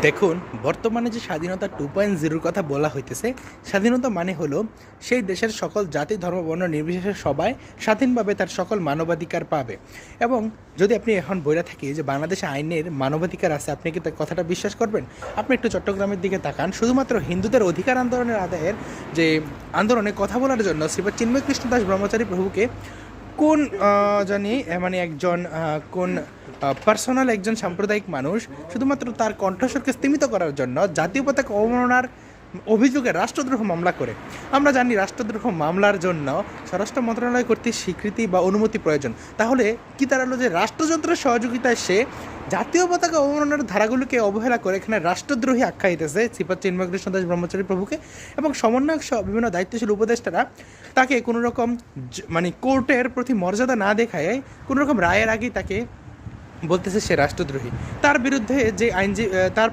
দেখুন, বর্তমানে যে স্বাধীনতা টু পয়েন্ট জিরোর কথা বলা হইতেছে, স্বাধীনতা মানে হলো সেই দেশের সকল জাতি, ধর্ম, বর্ণ নির্বিশেষে সবাই স্বাধীনভাবে তার সকল মানবাধিকার পাবে। এবং যদি আপনি এখন বইরা থাকি যে বাংলাদেশে আইনের মানবাধিকার আছে, আপনি কি তার কথাটা বিশ্বাস করবেন? আপনি একটু চট্টগ্রামের দিকে তাকান। শুধুমাত্র হিন্দুদের অধিকার আন্দোলনের আদায়ের যে আন্দোলনে কথা বলার জন্য শ্রীপদ চিন্ময় কৃষ্ণদাস ব্রহ্মচারী প্রভুকে কোন জানি মানে একজন কোন পার্সোনাল একজন সাম্প্রদায়িক মানুষ শুধুমাত্র তার কণ্ঠস্বরকে স্তীমিত করার জন্য জাতীয় পতাকা অবমাননার অভিযোগে রাষ্ট্রদ্রোহ মামলা করে। আমরা জানি রাষ্ট্রদ্রোহ মামলার জন্য স্বরাষ্ট্র মন্ত্রণালয় কর্তৃক স্বীকৃতি বা অনুমতি প্রয়োজন। তাহলে কি দাঁড়াল যে রাষ্ট্রযন্ত্রের সহযোগিতায় সে জাতীয় পতাকা অবমাননার ধারাগুলোকে অবহেলা করে এখানে রাষ্ট্রদ্রোহী আখ্যা দিতেছে শ্রীপদ চিন্ময় দাস ব্রহ্মচারী প্রভুকে এবং সমন্বয়ক সহ বিভিন্ন দায়িত্বশীল উপদেষ্টারা তাকে কোনো রকম মানে কোর্টের প্রতি মর্যাদা না দেখায় কোনো রকম রায়ের আগেই তাকে বলতেছে সে রাষ্ট্রদ্রোহী। তার বিরুদ্ধে যে আইনজীবী তার